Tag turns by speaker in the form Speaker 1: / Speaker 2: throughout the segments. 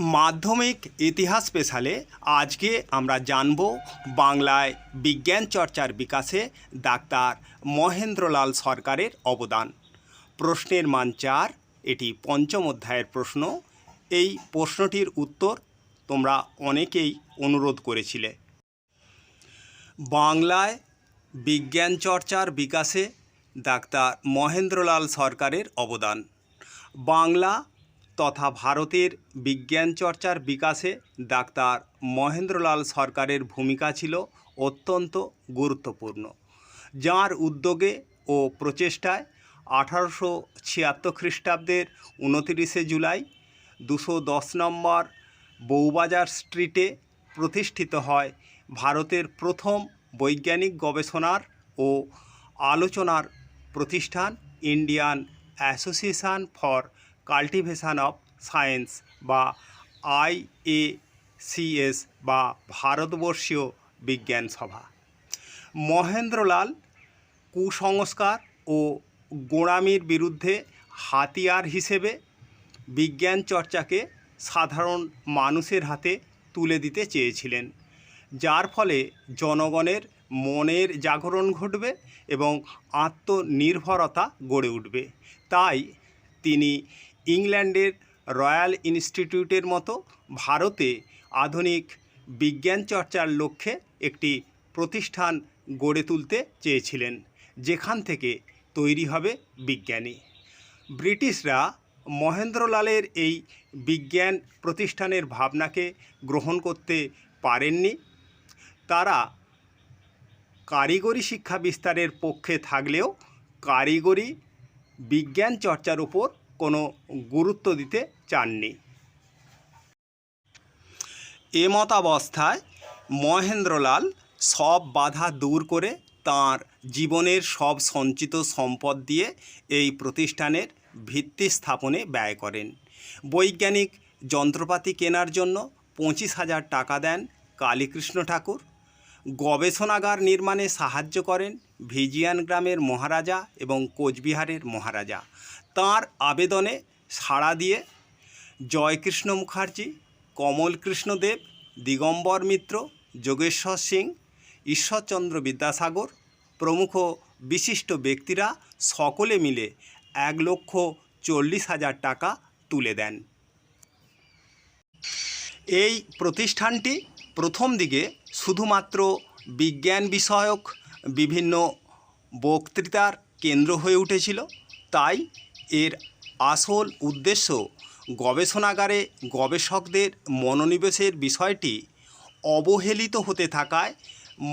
Speaker 1: মাধ্যমিক ইতিহাস স্পেশালে আজকে আমরা জানব বাংলায় বিজ্ঞান চর্চার বিকাশে ডাক্তার মহেন্দ্রলাল সরকারের অবদান। প্রশ্নের মান চার, এটি পঞ্চম অধ্যায়ের প্রশ্ন। এই প্রশ্নটির উত্তর তোমরা অনেকেই অনুরোধ করেছিলে। বাংলায় বিজ্ঞান চর্চার বিকাশে ডাক্তার মহেন্দ্রলাল সরকারের অবদান। বাংলা তথা ভারতের বিজ্ঞান চর্চার বিকাশে ডাক্তার মহেন্দ্রলাল সরকারের ভূমিকা ছিল অত্যন্ত গুরুত্বপূর্ণ, যাঁর উদ্যোগে ও প্রচেষ্টায় আঠারোশো ছিয়াত্তর খ্রিস্টাব্দের উনতিরিশে জুলাই দুশো দশ নম্বর বউবাজার স্ট্রিটে প্রতিষ্ঠিত হয় ভারতের প্রথম বৈজ্ঞানিক গবেষণার ও আলোচনার প্রতিষ্ঠান Indian association for cultivation of science বা আইএসিএস বা ভারতবর্ষীয় বিজ্ঞান সভা। মহেন্দ্রলাল কুসংস্কার ও গোঁড়ামির বিরুদ্ধে হাতিয়ার হিসেবে বিজ্ঞান চর্চাকে সাধারণ মানুষের হাতে তুলে দিতে চেয়েছিলেন, যার ফলে জনগণের মনের জাগরণ ঘটবে এবং আত্মনির্ভরতা গড়ে উঠবে। তাই তিনি ইংল্যান্ডের রয়্যাল ইনস্টিটিউটের মতো ভারতে আধুনিক বিজ্ঞান চর্চার লক্ষ্যে একটি প্রতিষ্ঠান গড়ে তুলতে চেয়েছিলেন, যেখান থেকে তৈরি হবে বিজ্ঞানী। ব্রিটিশরা মহেন্দ্রলালের এই বিজ্ঞান প্রতিষ্ঠানের ভাবনাকে গ্রহণ করতে পারেননি। তারা কারিগরি শিক্ষা বিস্তারের পক্ষে থাকলেও কারিগরি বিজ্ঞান চর্চার উপর কোনো গুরুত্ব দিতে চাননি। এ মতাবস্থায় মহেন্দ্রলাল সব বাধা দূর করে তার জীবনের সব সঞ্চিত সম্পদ দিয়ে এই প্রতিষ্ঠানের ভিত্তি স্থাপনে ব্যয় করেন। বৈজ্ঞানিক যন্ত্রপাতি কেনার জন্য পঁচিশ হাজার টাকা দেন কালীকৃষ্ণ ঠাকুর। গবেষণাগার নির্মাণে সাহায্য করেন ভিজিয়ান গ্রামের মহারাজা এবং কোচবিহারের মহারাজা। তাঁর আবেদনে সাড়া দিয়ে জয়কৃষ্ণ মুখার্জি কমলকৃষ্ণ দেব দিগম্বর মিত্র, যোগেশ্বর সিং, ঈশ্বরচন্দ্র বিদ্যাসাগর প্রমুখ বিশিষ্ট ব্যক্তিরা সকলে মিলে এক লক্ষ চল্লিশ হাজার টাকা তুলে দেন। এই প্রতিষ্ঠানটি প্রথম দিকে শুধুমাত্র বিজ্ঞান বিষয়ক বিভিন্ন বক্তৃতার কেন্দ্র হয়ে উঠেছিল, তাই এর আসল উদ্দেশ্য গবেষণাগারে গবেষকদের মনোনিবেশের বিষয়টি অবহেলিত হতে থাকায়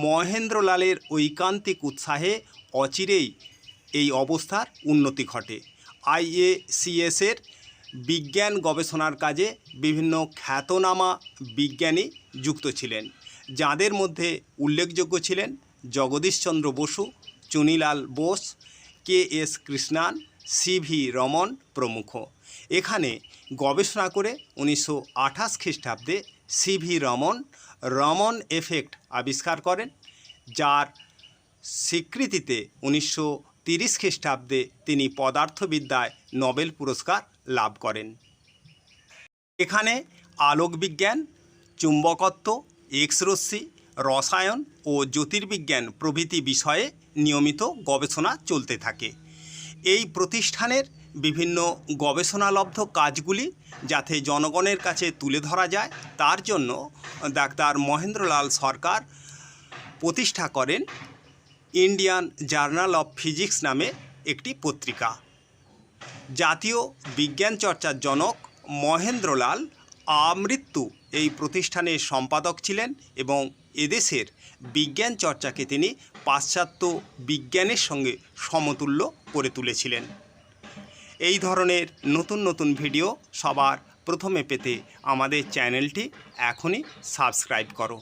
Speaker 1: মহেন্দ্রলালের ঐকান্তিক উৎসাহে অচিরেই এই অবস্থার উন্নতি ঘটে। আইএসিএসের বিজ্ঞান গবেষণার কাজে বিভিন্ন খ্যাতনামা বিজ্ঞানী যুক্ত ছিলেন, যাদের মধ্যে উল্লেখযোগ্য ছিলেন Jagadish Chandra Basu, Chunilal Bose, K S Krishnan, C V Raman প্রমুখ। এখানে গবেষণা করে উনিশশো আঠাশ খ্রিস্টাব্দে C V Raman Raman effect আবিষ্কার করেন, যার স্বীকৃতিতে উনিশশো তিরিশ খ্রিস্টাব্দে তিনি পদার্থবিদ্যায় নোবেল পুরস্কার লাভ করেন। এখানে আলোকবিজ্ঞান, চুম্বকত্ব এক্স রশ্মি রসায়ন ও জ্যোতির্বিজ্ঞান প্রভৃতি বিষয়ে নিয়মিত গবেষণা চলতে থাকে। এই প্রতিষ্ঠানের বিভিন্ন গবেষণালব্ধ কাজগুলি যাতে জনগণের কাছে তুলে ধরা যায়, তার জন্য ডাক্তার মহেন্দ্রলাল সরকার প্রতিষ্ঠা করেন ইন্ডিয়ান জার্নাল অফ ফিজিক্স নামে একটি পত্রিকা। জাতীয় বিজ্ঞান চর্চার জনক মহেন্দ্রলাল আমৃত্যু এই প্রতিষ্ঠানের সম্পাদক ছিলেন এবং এদেশের বিজ্ঞান চর্চাকে তিনি পাশ্চাত্য বিজ্ঞানের সঙ্গে সমতুল্য করে তুলেছিলেন। এই ধরনের নতুন নতুন ভিডিও সবার প্রথমে পেতে আমাদের চ্যানেলটি এখনই সাবস্ক্রাইব করো।